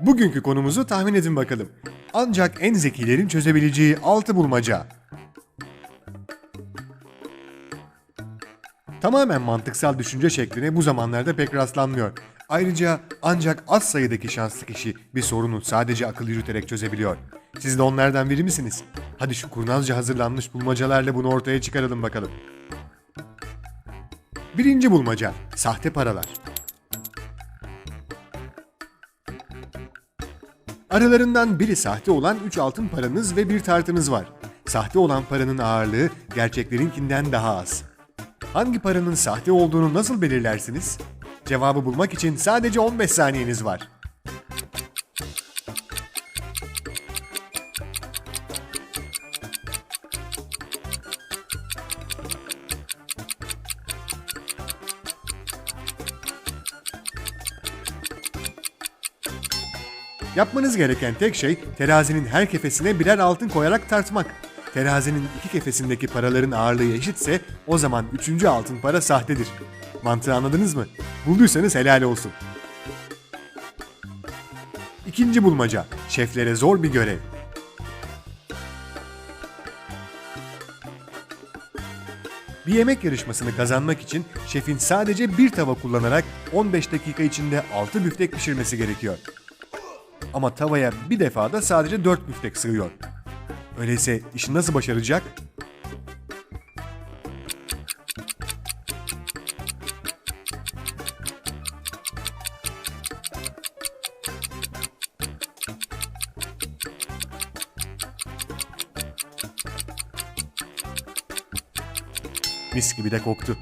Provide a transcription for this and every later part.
Bugünkü konumuzu tahmin edin bakalım. Ancak en zekilerin çözebileceği altı bulmaca. Tamamen mantıksal düşünce şekline bu zamanlarda pek rastlanmıyor. Ayrıca ancak az sayıdaki şanslı kişi bir sorunu sadece akıl yürüterek çözebiliyor. Siz de onlardan biri misiniz? Hadi şu kurnazca hazırlanmış bulmacalarla bunu ortaya çıkaralım bakalım. Birinci bulmaca, sahte paralar. Aralarından biri sahte olan 3 altın paranız ve bir tartınız var. Sahte olan paranın ağırlığı gerçeklerinkinden daha az. Hangi paranın sahte olduğunu nasıl belirlersiniz? Cevabı bulmak için sadece 15 saniyeniz var. Yapmanız gereken tek şey terazinin her kefesine birer altın koyarak tartmak. Terazinin iki kefesindeki paraların ağırlığı eşitse o zaman üçüncü altın para sahtedir. Mantığı anladınız mı? Bulduysanız helal olsun. İkinci bulmaca. Şeflere zor bir görev. Bir yemek yarışmasını kazanmak için şefin sadece bir tava kullanarak 15 dakika içinde 6 büftek pişirmesi gerekiyor. Ama tavaya bir defada sadece 4 büftek sığıyor. Öyleyse işi nasıl başaracak? Mis gibi de koktu.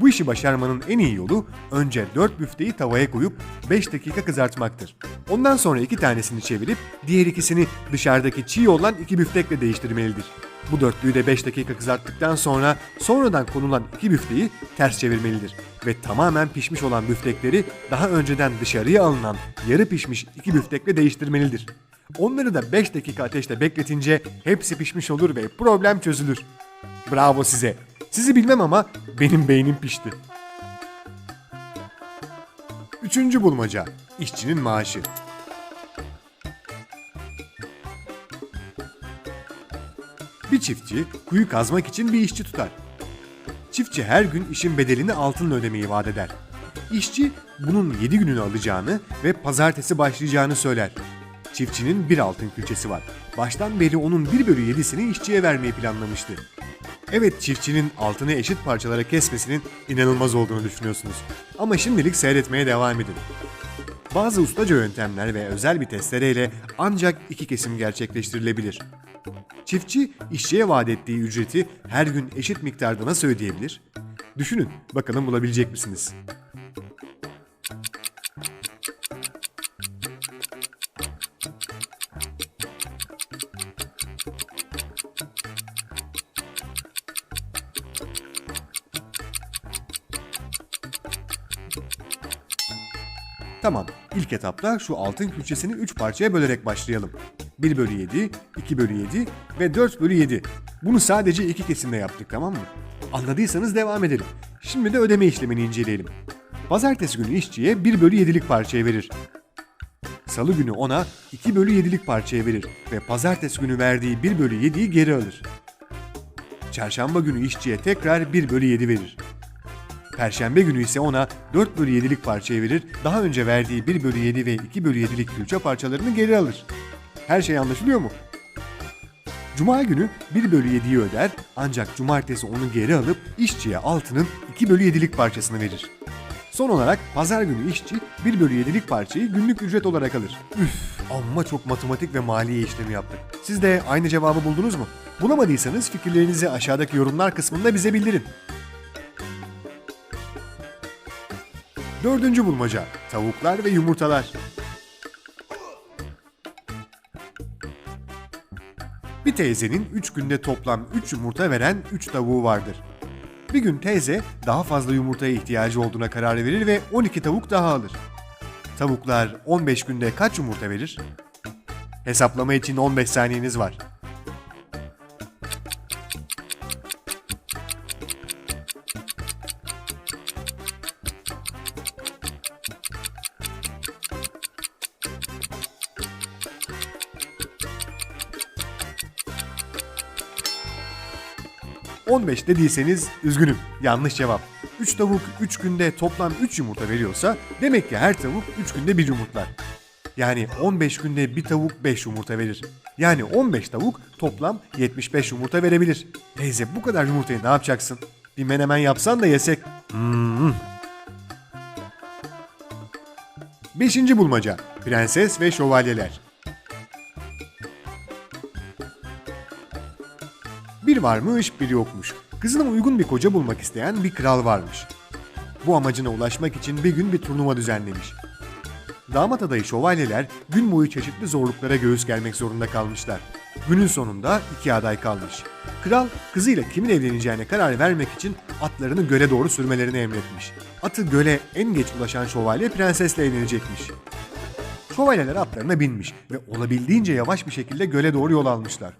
Bu işi başarmanın en iyi yolu önce 4 büfteyi tavaya koyup 5 dakika kızartmaktır. Ondan sonra iki tanesini çevirip diğer ikisini dışarıdaki çiğ olan iki büftekle değiştirmelidir. Bu dörtlüyü de 5 dakika kızarttıktan sonra sonradan konulan iki büfteyi ters çevirmelidir. Ve tamamen pişmiş olan büftekleri daha önceden dışarıya alınan yarı pişmiş iki büftekle değiştirmelidir. Onları da 5 dakika ateşte bekletince hepsi pişmiş olur ve problem çözülür. Bravo size. Sizi bilmem ama benim beynim pişti. Üçüncü bulmaca. İşçinin maaşı. Bir çiftçi kuyu kazmak için bir işçi tutar. Çiftçi her gün işin bedelini altınla ödemeyi vaat eder. İşçi bunun 7 gününü alacağını ve pazartesi başlayacağını söyler. Çiftçinin bir altın külçesi var. Baştan beri onun 1 bölü 7'sini işçiye vermeyi planlamıştı. Evet çiftçinin altını eşit parçalara kesmesinin inanılmaz olduğunu düşünüyorsunuz. Ama şimdilik seyretmeye devam edin. Bazı ustaca yöntemler ve özel bir testereyle ancak iki kesim gerçekleştirilebilir. Çiftçi işçiye vaat ettiği ücreti her gün eşit miktarda nasıl ödeyebilir? Düşünün, bakalım bulabilecek misiniz? Tamam, ilk etapta şu altın külçesini 3 parçaya bölerek başlayalım. 1 bölü 7, 2 bölü 7 ve 4 bölü 7. Bunu sadece iki kesimde yaptık tamam mı? Anladıysanız devam edelim. Şimdi de ödeme işlemini inceleyelim. Pazartesi günü işçiye 1 bölü 7'lik parçayı verir. Salı günü ona 2 bölü 7'lik parçayı verir ve pazartesi günü verdiği 1 bölü 7'yi geri alır. Çarşamba günü işçiye tekrar 1 bölü 7 verir. Perşembe günü ise ona 4 bölü 7'lik parçayı verir, daha önce verdiği 1 bölü 7 ve 2 bölü 7'lik külçe parçalarını geri alır. Her şey anlaşılıyor mu? Cuma günü 1 bölü 7'yi öder ancak cumartesi onu geri alıp işçiye altının 2 bölü 7'lik parçasını verir. Son olarak pazar günü işçi 1 bölü 7'lik parçayı günlük ücret olarak alır. Üf amma çok matematik ve maliye işlemi yaptık. Siz de aynı cevabı buldunuz mu? Bulamadıysanız fikirlerinizi aşağıdaki yorumlar kısmında bize bildirin. Dördüncü bulmaca. Tavuklar ve yumurtalar. Bir teyzenin 3 günde toplam 3 yumurta veren 3 tavuğu vardır. Bir gün teyze daha fazla yumurtaya ihtiyacı olduğuna karar verir ve 12 tavuk daha alır. Tavuklar 15 günde kaç yumurta verir? Hesaplama için 15 saniyeniz var. 15 dediyseniz üzgünüm. Yanlış cevap. 3 tavuk 3 günde toplam 3 yumurta veriyorsa demek ki her tavuk 3 günde bir yumurtlar. Yani 15 günde bir tavuk 5 yumurta verir. Yani 15 tavuk toplam 75 yumurta verebilir. Teyze bu kadar yumurtayı ne yapacaksın? Bir menemen yapsan da yesek. Hmm. Beşinci bulmaca. Prenses ve şövalyeler. Varmış bir yokmuş. Kızına uygun bir koca bulmak isteyen bir kral varmış. Bu amacına ulaşmak için bir gün bir turnuva düzenlemiş. Damat adayı şövalyeler gün boyu çeşitli zorluklara göğüs germek zorunda kalmışlar. Günün sonunda iki aday kalmış. Kral kızıyla kimin evleneceğine karar vermek için atlarını göle doğru sürmelerini emretmiş. Atı göle en geç ulaşan şövalye prensesle evlenecekmiş. Şövalyeler atlarına binmiş ve olabildiğince yavaş bir şekilde göle doğru yol almışlar.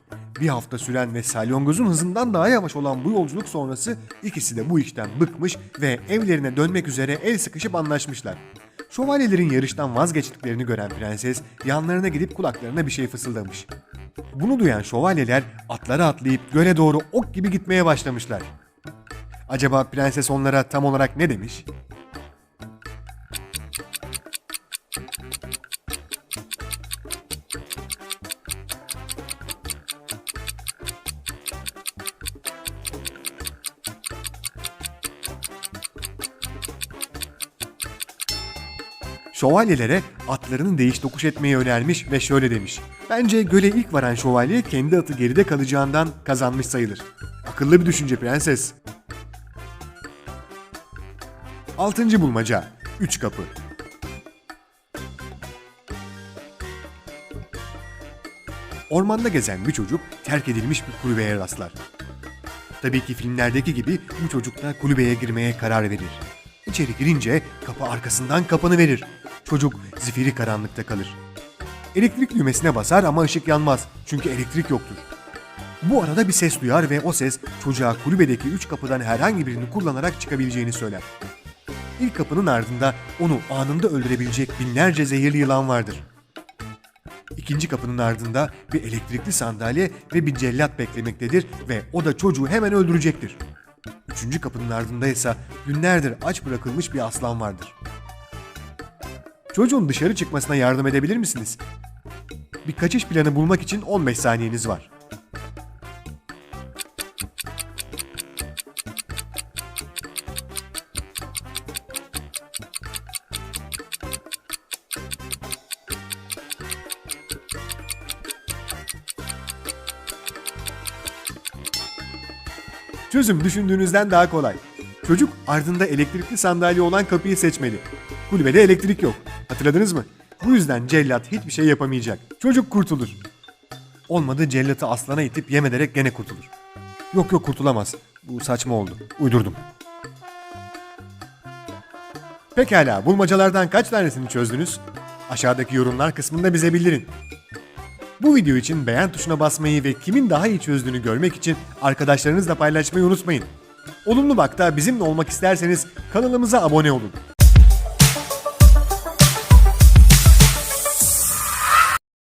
Bir hafta süren ve salyangozun hızından daha yavaş olan bu yolculuk sonrası ikisi de bu işten bıkmış ve evlerine dönmek üzere el sıkışıp anlaşmışlar. Şövalyelerin yarıştan vazgeçtiklerini gören prenses yanlarına gidip kulaklarına bir şey fısıldamış. Bunu duyan şövalyeler atlara atlayıp göle doğru ok gibi gitmeye başlamışlar. Acaba prenses onlara tam olarak ne demiş? Şövalyelere atlarını değiş tokuş etmeyi önermiş ve şöyle demiş. Bence göle ilk varan şövalye kendi atı geride kalacağından kazanmış sayılır. Akıllı bir düşünce prenses. Altıncı bulmaca. Üç kapı. Ormanda gezen bir çocuk terk edilmiş bir kulübeye rastlar. Tabii ki filmlerdeki gibi bu çocuk da kulübeye girmeye karar verir. İçeri girince kapı arkasından kapanıverir. Çocuk zifiri karanlıkta kalır. Elektrik düğmesine basar ama ışık yanmaz çünkü elektrik yoktur. Bu arada bir ses duyar ve o ses çocuğa kulübedeki üç kapıdan herhangi birini kullanarak çıkabileceğini söyler. İlk kapının ardında onu anında öldürebilecek binlerce zehirli yılan vardır. İkinci kapının ardında bir elektrikli sandalye ve bir cellat beklemektedir ve o da çocuğu hemen öldürecektir. Üçüncü kapının ardında ise günlerdir aç bırakılmış bir aslan vardır. Çocuğun dışarı çıkmasına yardım edebilir misiniz? Bir kaçış planı bulmak için 15 saniyeniz var. Çözüm düşündüğünüzden daha kolay. Çocuk ardında elektrikli sandalye olan kapıyı seçmeli. Kulübede elektrik yok. Hatırladınız mı? Bu yüzden cellat hiçbir şey yapamayacak. Çocuk kurtulur. Olmadı cellatı aslana itip yem ederek gene kurtulur. Yok yok kurtulamaz. Bu saçma oldu. Uydurdum. Pekala bulmacalardan kaç tanesini çözdünüz? Aşağıdaki yorumlar kısmında bize bildirin. Bu video için beğen tuşuna basmayı ve kimin daha iyi çözdüğünü görmek için arkadaşlarınızla paylaşmayı unutmayın. Olumlu Bak'ta bizimle olmak isterseniz kanalımıza abone olun.